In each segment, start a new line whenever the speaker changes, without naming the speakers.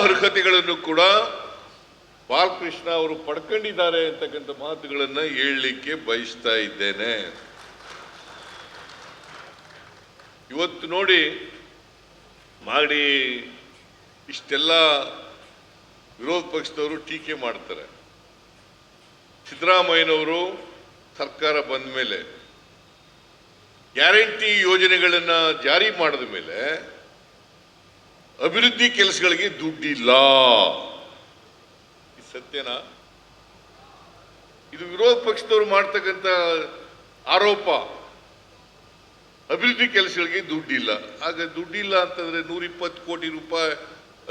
ಅರ್ಹತೆಗಳನ್ನು ಕೂಡ ಬಾಲಕೃಷ್ಣ ಅವರು ಪಡ್ಕೊಂಡಿದ್ದಾರೆ ಅಂತಕ್ಕಂಥ ಮಾತುಗಳನ್ನು ಹೇಳಲಿಕ್ಕೆ ಬಯಸ್ತಾ ಇದ್ದೇನೆ. ಇವತ್ತು ನೋಡಿ ಮಾಡಿ ಇಷ್ಟೆಲ್ಲ ವಿರೋಧ ಪಕ್ಷದವರು ಟೀಕೆ ಮಾಡ್ತಾರೆ. ಸಿದ್ದರಾಮಯ್ಯನವರು ಸರ್ಕಾರ ಬಂದ ಮೇಲೆ ಗ್ಯಾರಂಟಿ ಯೋಜನೆಗಳನ್ನು ಜಾರಿ ಮಾಡಿದ ಮೇಲೆ ಅಭಿವೃದ್ಧಿ ಕೆಲಸಗಳಿಗೆ ದುಡ್ಡಿಲ್ಲ. ಸತ್ಯನಾ ಇದು ವಿರೋಧ ಪಕ್ಷದವರು ಮಾಡ್ತಕ್ಕಂಥ ಆರೋಪ. ಅಭಿವೃದ್ಧಿ ಕೆಲಸಗಳಿಗೆ ದುಡ್ಡಿಲ್ಲ. ಆಗ ದುಡ್ಡಿಲ್ಲ ಅಂತಂದ್ರೆ ನೂರ ಇಪ್ಪತ್ತು ಕೋಟಿ ರೂಪಾಯಿ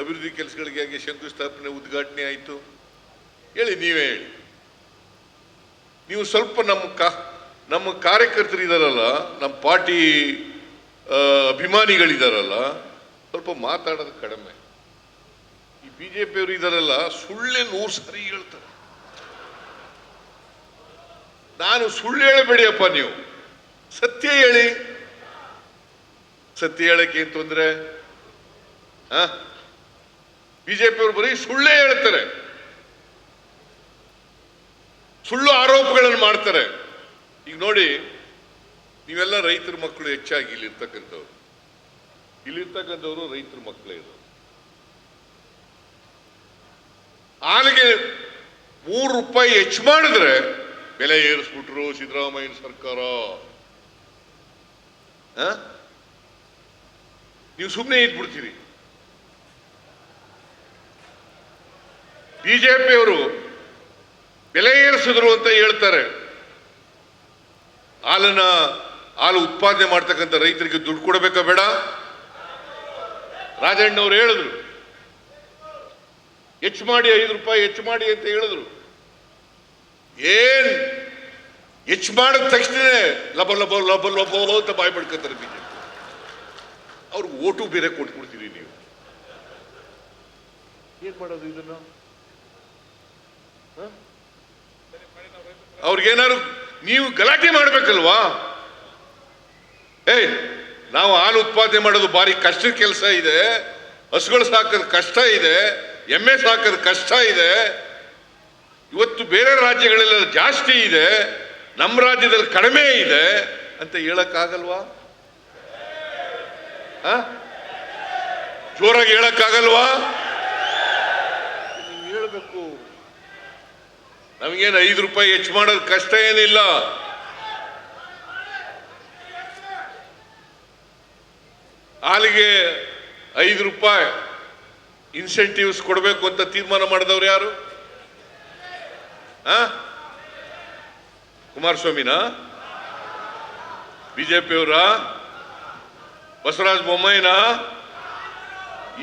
ಅಭಿವೃದ್ಧಿ ಕೆಲಸಗಳಿಗೆ ಹಾಗೆ ಶಂಕುಸ್ಥಾಪನೆ ಉದ್ಘಾಟನೆ ಆಯಿತು. ಹೇಳಿ, ನೀವೇ ಹೇಳಿ. ನೀವು ಸ್ವಲ್ಪ ನಮ್ಮ ಕಾ, ನಮ್ಮ ಕಾರ್ಯಕರ್ತರು ಇದಾರಲ್ಲ ನಮ್ಮ ಪಾರ್ಟಿ ಅಭಿಮಾನಿಗಳಿದ್ದಾರಲ್ಲ ಸ್ವಲ್ಪ ಮಾತಾಡೋದು ಕಡಿಮೆ. ಈ ಬಿ ಜೆ ಪಿಯವರು ಇದಾರಲ್ಲ ಸುಳ್ಳೆ ನೂರು ಸರಿ ಹೇಳ್ತಾರೆ. ನಾನು ಸುಳ್ಳು ಹೇಳಬೇಡಿಯಪ್ಪ ನೀವು. ಸತ್ಯ ಹೇಳಿ. ಸತ್ಯ ಹೇಳಕ್ಕೆ ಏನ್ ತೊಂದ್ರೆ? ಆ ಬಿಜೆಪಿಯವರು ಬರೀ ಸುಳ್ಳೇ ಹೇಳ್ತಾರೆ. ಸುಳ್ಳು ಆರೋಪಗಳನ್ನು ಮಾಡ್ತಾರೆ. ಈಗ ನೋಡಿ, ನೀವೆಲ್ಲ ರೈತರ ಮಕ್ಕಳು ಹೆಚ್ಚಾಗಿ ಇಲ್ಲಿರ್ತಕ್ಕಂಥವ್ರು. ಇಲ್ಲಿರ್ತಕ್ಕಂಥವ್ರು ರೈತರ ಮಕ್ಕಳೇ ಇರೋದು ಹಾಲಿಗೆ ಮೂರು ರೂಪಾಯಿ ಹೆಚ್ಚು ಮಾಡಿದ್ರೆ ಬೆಲೆ ಏರಿಸ್ಬಿಟ್ರು ಸಿದ್ದರಾಮಯ್ಯ ಸರ್ಕಾರ? ನೀವು ಸುಮ್ಮನೆ ಇದ್ಬಿಡ್ತೀರಿ. ಬಿಜೆಪಿಯವರು ಬೆಲೆ ಏರಿಸಿದ್ರು ಅಂತ ಹೇಳ್ತಾರೆ. ಹಾಲನ್ನ, ಹಾಲು ಉತ್ಪಾದನೆ ಮಾಡ್ತಕ್ಕಂಥ ರೈತರಿಗೆ ದುಡ್ಡು ಕೊಡಬೇಕಾ ಬೇಡ? ರಾಜಣ್ಣವ್ರು ಹೇಳಿದ್ರು. ಹೆಚ್ಚು ಮಾಡಿ ಐದು ರೂಪಾಯಿ ಹೆಚ್ಚು ಮಾಡಿ ಅಂತ ಹೇಳಿದ್ರು. ಏನ್? ಹೆಚ್ಚು ಮಾಡಿದ ತಕ್ಷಣ ಲಬ ಲಬ ಲಬ ಲಬ ಅಂತ ಬಾಯಿ ಬಿಡ್ಕೋತಾರೆ ಬಿಜೆಪಿ. ಅವ್ರಿಗೆ ಓಟು ಬೇರೆ ಕೊಟ್ಬಿಡ್ತೀರಿ ನೀವು. ಏನ್ ಮಾಡೋದು ಇದನ್ನ? ಅವ್ರಿಗೇನಾದ್ರು ನೀವು ಗಲಾಟೆ ಮಾಡ್ಬೇಕಲ್ವಾ? ಏಯ್ ನಾವು ಹಾಲು ಉತ್ಪಾದನೆ ಮಾಡೋದು ಭಾರಿ ಕಷ್ಟದ ಕೆಲಸ ಇದೆ. ಹಸುಗಳು ಸಾಕೋದು ಕಷ್ಟ ಇದೆ. ಎಮ್ಮೆ ಸಾಕೋದು ಕಷ್ಟ ಇದೆ. ಇವತ್ತು ಬೇರೆ ರಾಜ್ಯಗಳೆಲ್ಲ ಜಾಸ್ತಿ ಇದೆ. ನಮ್ಮ ರಾಜ್ಯದಲ್ಲಿ ಕಡಿಮೆ ಇದೆ ಅಂತ ಹೇಳಕ್ಕಾಗಲ್ವಾ? ಜೋರಾಗಿ ಹೇಳಕ್ಕಾಗಲ್ವಾ? ನೀವು ಹೇಳಬೇಕು. ನಮಗೇನು ಐದು ರೂಪಾಯಿ ಹೆಚ್ಚು ಮಾಡೋದು ಕಷ್ಟ ಏನಿಲ್ಲ. ಹಾಲಿಗೆ ಐದು ರೂಪಾಯಿ ಇನ್ಸೆಂಟಿವ್ಸ್ ಕೊಡಬೇಕು ಅಂತ ತೀರ್ಮಾನ ಮಾಡಿದವ್ರು ಯಾರು? ಕುಮಾರಸ್ವಾಮಿನ? ಬಿಜೆಪಿಯವರ? ಬಸವರಾಜ ಬೊಮ್ಮಾಯಿನ?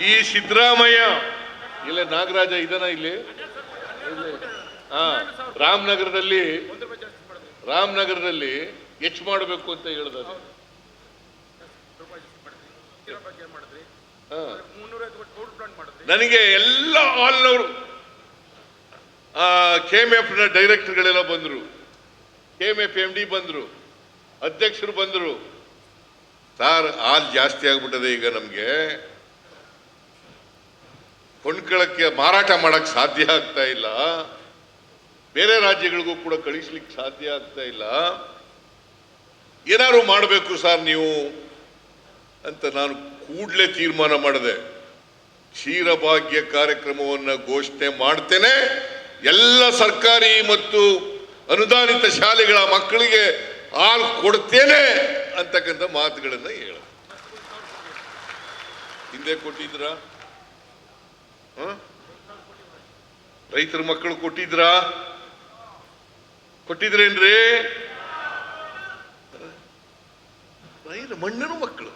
ಈ ಸಿದ್ದರಾಮಯ್ಯ. ಇಲ್ಲ ನಾಗರಾಜ ಇದನ ಇಲ್ಲಿ. ಹಾ ರಾಮನಗರದಲ್ಲಿ ರಾಮನಗರದಲ್ಲಿ ಹೆಚ್ಚು ಮಾಡಬೇಕು ಅಂತ ಹೇಳಿದ ನನಗೆ ಎಲ್ಲ ಹಾಲ್ನವರು ಕೆ ಎಂ ಎಫ್ನ ಡೈರೆಕ್ಟರ್ಗಳೆಲ್ಲ ಬಂದರು. K M F M D ಬಂದರು. ಅಧ್ಯಕ್ಷರು ಬಂದರು. ಸಾರ್ ಹಾಲ್ ಜಾಸ್ತಿ ಆಗ್ಬಿಟ್ಟದೆ ಈಗ ನಮಗೆ. ಕೊಂಡ್ಕೊಳ್ಳಕ್ಕೆ ಮಾರಾಟ ಮಾಡಕ್ಕೆ ಸಾಧ್ಯ ಆಗ್ತಾ ಇಲ್ಲ. ಬೇರೆ ರಾಜ್ಯಗಳಿಗೂ ಕೂಡ ಕಳಿಸ್ಲಿಕ್ಕೆ ಸಾಧ್ಯ ಆಗ್ತಾ ಇಲ್ಲ. ಏನಾದ್ರು ಮಾಡಬೇಕು ಸರ್ ನೀವು? ಅಂತ ನಾನು ಕೂಡಲೇ ತೀರ್ಮಾನ ಮಾಡಿದೆ ಕ್ಷೀರಭಾಗ್ಯ ಕಾರ್ಯಕ್ರಮವನ್ನು ಘೋಷಣೆ ಮಾಡ್ತೇನೆ. ಎಲ್ಲ ಸರ್ಕಾರಿ ಮತ್ತು ಅನುದಾನಿತ ಶಾಲೆಗಳ ಮಕ್ಕಳಿಗೆ ಹಾಲು ಕೊಡ್ತೇನೆ ಅಂತಕ್ಕಂಥ ಮಾತುಗಳನ್ನು ಹೇಳ. ಹಿಂದೆ ಕೊಟ್ಟಿದ್ರಾ? ರೈತರ ಮಕ್ಕಳು ಕೊಟ್ಟಿದ್ರಾ? ಕೊಟ್ಟಿದ್ರೇನ್ರಿ? ರೈತ ಮಣ್ಣಿನ ಮಕ್ಕಳು.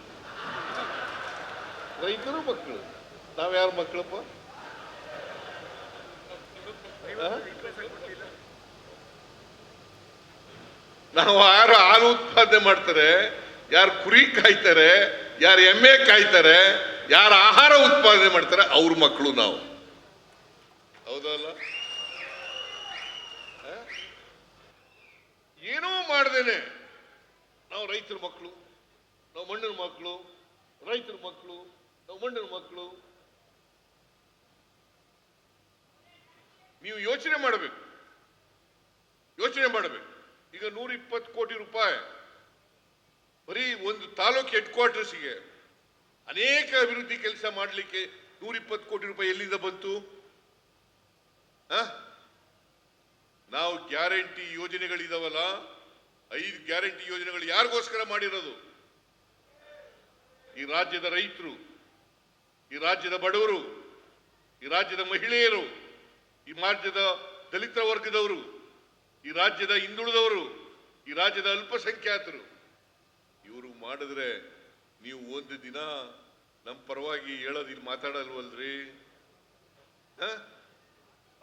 ರೈತರು ಮಕ್ಕಳು. ನಾವ್ಯಾರು ಮಕ್ಕಳಪ್ಪ? ನಾವು ಯಾರು ಹಾಲು ಉತ್ಪಾದನೆ ಮಾಡ್ತಾರೆ, ಯಾರು ಕುರಿ ಕಾಯ್ತಾರೆ, ಯಾರು ಎಮ್ಮೆ ಕಾಯ್ತಾರೆ, ಯಾರು ಆಹಾರ ಉತ್ಪಾದನೆ ಮಾಡ್ತಾರೆ, ಅವ್ರ ಮಕ್ಕಳು ನಾವು. ಹೌದಲ್ಲ? ಏನೂ ಮಾಡ್ದೇನೆ. ನಾವು ರೈತರ ಮಕ್ಕಳು ನಾವು ಮಣ್ಣಿನ ಮಕ್ಕಳು ರೈತರ ಮಕ್ಕಳು ನಾವು ಮಕ್ಕಳು, ನೀವು ಯೋಚನೆ ಮಾಡಬೇಕು. ಯೋಚನೆ ಮಾಡಬೇಕು. ಈಗ ನೂರ ಇಪ್ಪತ್ತು ಕೋಟಿ ರೂಪಾಯಿ ಬರೀ ಒಂದು ತಾಲೂಕು ಹೆಡ್ ಕ್ವಾರ್ಟರ್ಸ್ಗೆ ಅನೇಕ ಅಭಿವೃದ್ಧಿ ಕೆಲಸ ಮಾಡಲಿಕ್ಕೆ ನೂರ ಇಪ್ಪತ್ತು ಕೋಟಿ ರೂಪಾಯಿ ಎಲ್ಲಿಂದ ಬಂತು? ನಾವು ಗ್ಯಾರಂಟಿ ಯೋಜನೆಗಳಿದಾವಲ್ಲ, ಐದು ಗ್ಯಾರಂಟಿ ಯೋಜನೆಗಳು ಯಾರಿಗೋಸ್ಕರ ಮಾಡಿರೋದು? ಈ ರಾಜ್ಯದ ರೈತರು. ಈ ರಾಜ್ಯದ ಬಡವರು, ಈ ರಾಜ್ಯದ ಮಹಿಳೆಯರು, ಈ ರಾಜ್ಯದ ದಲಿತ ವರ್ಗದವರು, ಈ ರಾಜ್ಯದ ಹಿಂದುಳಿದವರು, ಈ ರಾಜ್ಯದ ಅಲ್ಪಸಂಖ್ಯಾತರು, ಇವರು ಮಾಡಿದ್ರೆ ನೀವು ಒಂದು ದಿನ ನಮ್ಮ ಪರವಾಗಿ ಹೇಳೋದು ಇಲ್ಲಿ ಮಾತಾಡಲ್ವಲ್ರಿ?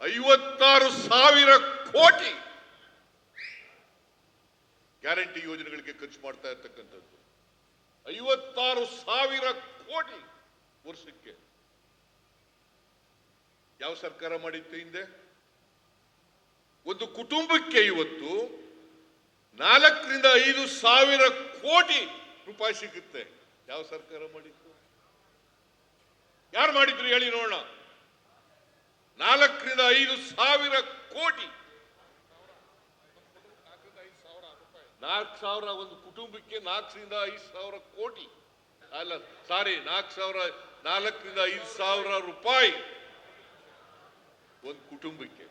ಐವತ್ತಾರು ಸಾವಿರ ಕೋಟಿ ಗ್ಯಾರಂಟಿ ಯೋಜನೆಗಳಿಗೆ ಖರ್ಚು ಮಾಡ್ತಾ ಇರ್ತಕ್ಕಂಥದ್ದು ಐವತ್ತಾರು ಸಾವಿರ ಕೋಟಿ ವರ್ಷಕ್ಕೆ? ಯಾವ ಸರ್ಕಾರ ಮಾಡಿತ್ತು ಹಿಂದೆ? ಒಂದು ಕುಟುಂಬಕ್ಕೆ ಇವತ್ತು ನಾಲ್ಕರಿಂದ ಐದು ಸಾವಿರ ಕೋಟಿ ರೂಪಾಯಿ ಸಿಗುತ್ತೆ. ಯಾವ ಸರ್ಕಾರ ಮಾಡಿತ್ತು? ಯಾರು ಮಾಡಿದ್ರು ಹೇಳಿ ನೋಡೋಣ. ನಾಲ್ಕರಿಂದ ಐದು ಸಾವಿರ ಕೋಟಿ. ನಾಲ್ಕು ಸಾವಿರ ಒಂದು ಕುಟುಂಬಕ್ಕೆ ನಾಲ್ಕರಿಂದ ಐದು ಸಾವಿರ ಕೋಟಿ. ಅಲ್ಲ ಸಾರಿ ನಾಲ್ಕು ಸಾವಿರ ನಾಲ್ಕರಿಂದ ಐದು ಸಾವಿರ ರೂಪಾಯಿ ಒಂದು ಕುಟುಂಬಕ್ಕೆ,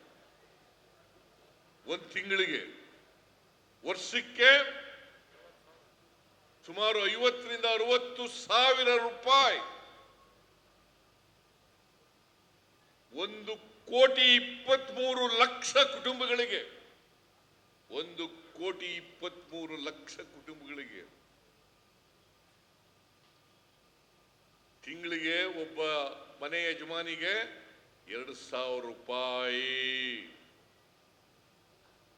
ಒಂದು ತಿಂಗಳಿಗೆ, ವರ್ಷಕ್ಕೆ ಸುಮಾರು ಐವತ್ತರಿಂದ ಅರವತ್ತು ಸಾವಿರ ರೂಪಾಯಿ. ಒಂದು ಕೋಟಿ ಇಪ್ಪತ್ಮೂರು ಲಕ್ಷ ಕುಟುಂಬಗಳಿಗೆ, ಒಂದು ಕೋಟಿ ಇಪ್ಪತ್ಮೂರು ಲಕ್ಷ ಕುಟುಂಬಗಳಿಗೆ ತಿಂಗಳಿಗೆ ಒಬ್ಬ ಮನೆ ಯಜಮಾನಿಗೆ ಎರಡು ಸಾವಿರ ರೂಪಾಯಿ.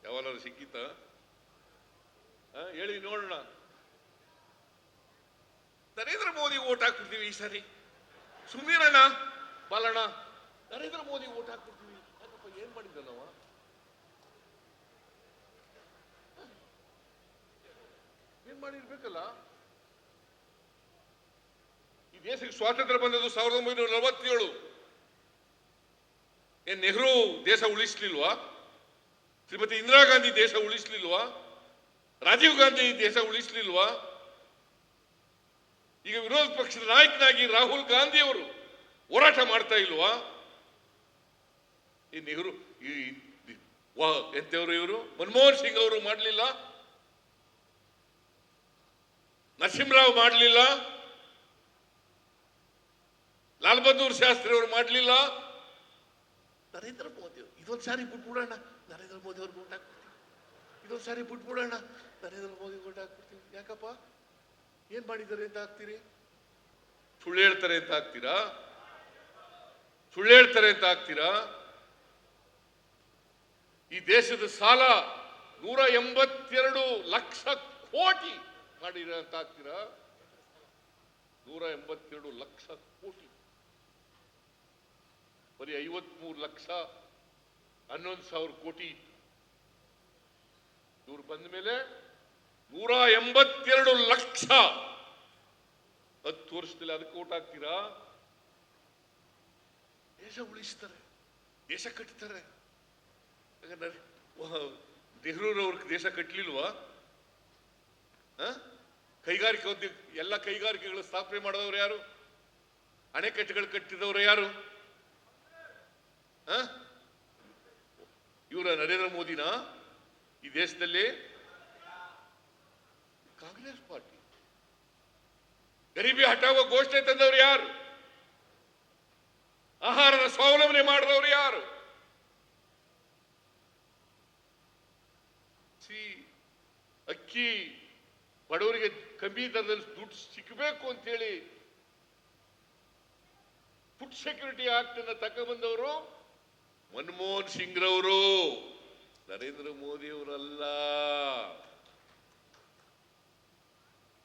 ಯಾವನಾದ್ರು ಸಿಕ್ಕಿತ ಹೇಳಿ ನೋಡೋಣ. ನರೇಂದ್ರ ಮೋದಿ ಓಟ್ ಹಾಕ್ಬಿಡ್ತೀವಿ ಈ ಸರಿ. ಸುಮ್ಮನಿರಣ್ಣ ಬಾಲಣ್ಣ. ನರೇಂದ್ರ ಮೋದಿ ಓಟ್ ಹಾಕ್ಬಿಡ್ತೀವಿ. ಯಾಕಪ್ಪ, ಏನ್ ಮಾಡಿದ್ದ ನಾವು? ಏನ್ ಮಾಡಿರ್ಬೇಕಲ್ಲ? ದೇಶಕ್ಕೆ ಸ್ವಾತಂತ್ರ್ಯ ಬಂದದ್ದು ಸಾವಿರದ ಒಂಬೈನೂರ ನಲವತ್ತೇಳು. ಏನ್ ನೆಹರು ದೇಶ ಉಳಿಸ್ಲಿಲ್ವಾ? ಶ್ರೀಮತಿ ಇಂದಿರಾ ಗಾಂಧಿ ದೇಶ ಉಳಿಸ್ಲಿಲ್ವಾ? ರಾಜೀವ್ ಗಾಂಧಿ ದೇಶ ಉಳಿಸ್ಲಿಲ್ವಾ? ಈಗ ವಿರೋಧ ಪಕ್ಷದ ನಾಯಕನಾಗಿ ರಾಹುಲ್ ಗಾಂಧಿ ಅವರು ಹೋರಾಟ ಮಾಡ್ತಾ ಇಲ್ವಾ? ಈ ನೆಹರು, ಈ ಎಂತೆಯವರು ಇವರು? ಮನಮೋಹನ್ ಸಿಂಗ್ ಅವರು ಮಾಡಲಿಲ್ಲ? ನರಸಿಂಹರಾವ್ ಮಾಡಲಿಲ್ಲ? ಲಾಲ್ ಬಹದ್ದೂರ್ ಶಾಸ್ತ್ರಿ ಅವರು ಮಾಡಲಿಲ್ಲ? ನರೇಂದ್ರ ಮೋದಿ ಅವರು. ಇದೊಂದು ಸಾರಿ ಬಿಟ್ಬಿಡೋಣ. ನರೇಂದ್ರ ಮೋದಿ ಅವ್ರಿಗೆ ಓಟ್ ಹಾಕ್ಬಿಡ್ತೀವಿ ಇದೊಂದು ಸಾರಿ ಬಿಟ್ಬಿಡೋಣ. ನರೇಂದ್ರ ಮೋದಿ ಓಟ್ ಹಾಕ್ಬಿಡ್ತೀವಿ ಯಾಕಪ್ಪ? ಏನ್ ಮಾಡಿದ್ದಾರೆ ಅಂತ ಹಾಕ್ತೀರಿ? ಸುಳ್ಳು ಹೇಳ್ತಾರೆ ಅಂತ ಹಾಕ್ತೀರಾ? ಸುಳ್ಳು ಹೇಳ್ತಾರೆ ಅಂತ ಹಾಕ್ತೀರಾ? ಈ ದೇಶದ ಸಾಲ ನೂರ ಎಂಬತ್ತೆರಡು ಲಕ್ಷ ಕೋಟಿ ಮಾಡಿರ ಅಂತ ಹಾಕ್ತೀರಾ? ನೂರ ಎಂಬತ್ತೆರಡು ಲಕ್ಷ ಕೋಟಿ. ಬರೀ ಐವತ್ಮೂರು ಲಕ್ಷ ಹನ್ನೊಂದು ಸಾವಿರ ಕೋಟಿ ಇತ್ತು. ಇವ್ರು ಬಂದ ಮೇಲೆ ನೂರ ಎಂಬತ್ತೆರಡು ಲಕ್ಷ. ಹತ್ತು ವರ್ಷದಲ್ಲಿ ಅದಕ್ಕೆ ಓಟ್ ಹಾಕ್ತೀರಾ? ದೇಶ ಉಳಿಸ್ತಾರೆ, ದೇಶ ಕಟ್ತಾರೆ. ನೆಹರೂರವ್ರಿಗೆ ನೆಹರೂರವ್ರ ದೇಶ ಕಟ್ಟಲಿಲ್ವಾ ಕೈಗಾರಿಕೆ ಎಲ್ಲ ಕೈಗಾರಿಕೆಗಳು ಸ್ಥಾಪನೆ ಮಾಡಿದವರು ಯಾರು? ಅಣೆಕಟ್ಟೆಗಳು ಕಟ್ಟಿದವರು ಯಾರು? ಇವರ ನರೇಂದ್ರ ಮೋದಿನ? ಈ ದೇಶದಲ್ಲಿ? ಕಾಂಗ್ರೆಸ್ ಪಾರ್ಟಿ. ಗರೀಬಿ ಹಟಾವ ಘೋಷಣೆ ತಂದವರು ಯಾರು? ಆಹಾರದ ಸ್ವಾವಲಂಬನೆ ಮಾಡಿದವರು ಯಾರು? ಅಕ್ಕಿ ಬಡವರಿಗೆ ಕಮ್ಮಿ ದರದಲ್ಲಿ ದುಡ್ಡು ಸಿಕ್ಕಬೇಕು ಅಂತೇಳಿ ಫುಡ್ ಸೆಕ್ಯೂರಿಟಿ ಆಕ್ಟ್ ಅನ್ನ ತಗೊಂಡ್ಬಂದವರು ಮನಮೋಹನ್ ಸಿಂಗ್ ರವರು ನರೇಂದ್ರ ಮೋದಿ ಅವರಲ್ಲ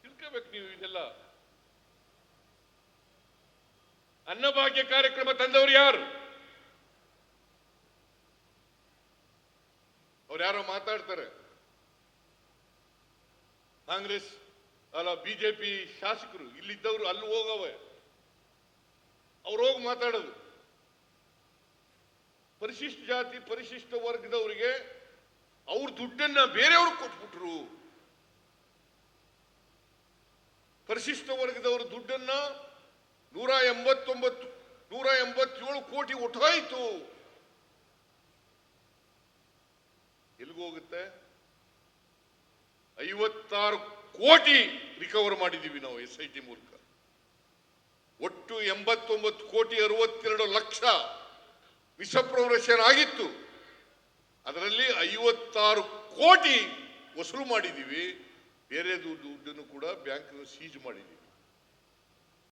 ತಿಳ್ಕೋಬೇಕು ನೀವು ಇದೆಲ್ಲ. ಅನ್ನಭಾಗ್ಯ ಕಾರ್ಯಕ್ರಮ ತಂದವರು ಯಾರು? ಅವ್ರು ಯಾರೋ ಮಾತಾಡ್ತಾರೆ. ಕಾಂಗ್ರೆಸ್, ಅಲ್ಲ ಬಿಜೆಪಿ ಶಾಸಕರು ಇಲ್ಲಿದ್ದವರು ಅಲ್ಲಿ ಹೋಗವೆ ಅವ್ರು ಹೋಗಿ ಮಾತಾಡೋದು. ಪರಿಶಿಷ್ಟ ಜಾತಿ, ಪರಿಶಿಷ್ಟ ವರ್ಗದವರಿಗೆ ಅವ್ರ ದುಡ್ಡನ್ನ ಬೇರೆಯವ್ರಿಗೆ ಕೊಟ್ಬಿಟ್ರು. ಪರಿಶಿಷ್ಟ ವರ್ಗದವರ ದುಡ್ಡನ್ನ ನೂರ ಎಂಬತ್ತೊಂಬತ್ತು ನೂರ ಎಂಬತ್ತೇಳು ಕೋಟಿ ಒಟ್ಟಾಯಿತು. ಎಲ್ಗೋಗುತ್ತೆ ಐವತ್ತಾರು ಕೋಟಿ ರಿಕವರ್ ಮಾಡಿದೀವಿ ನಾವು ಎಸ್ ಐ ಟಿ ಮೂಲಕ. ಒಟ್ಟು ಎಂಬತ್ತೊಂಬತ್ತು ಕೋಟಿ ಅರವತ್ತೆರಡು ಲಕ್ಷ. ವಿಷಪ್ರವರೇಷನ್ ಆಗಿತ್ತು. ಅದರಲ್ಲಿ ಐವತ್ತಾರು ಕೋಟಿ ವಸೂಲು ಮಾಡಿದ್ದೀವಿ. ಬೇರೆ ದುಡ್ಡನ್ನು ಕೂಡ ಬ್ಯಾಂಕ್ ಸೀಜ್ ಮಾಡಿದ್ದೀವಿ.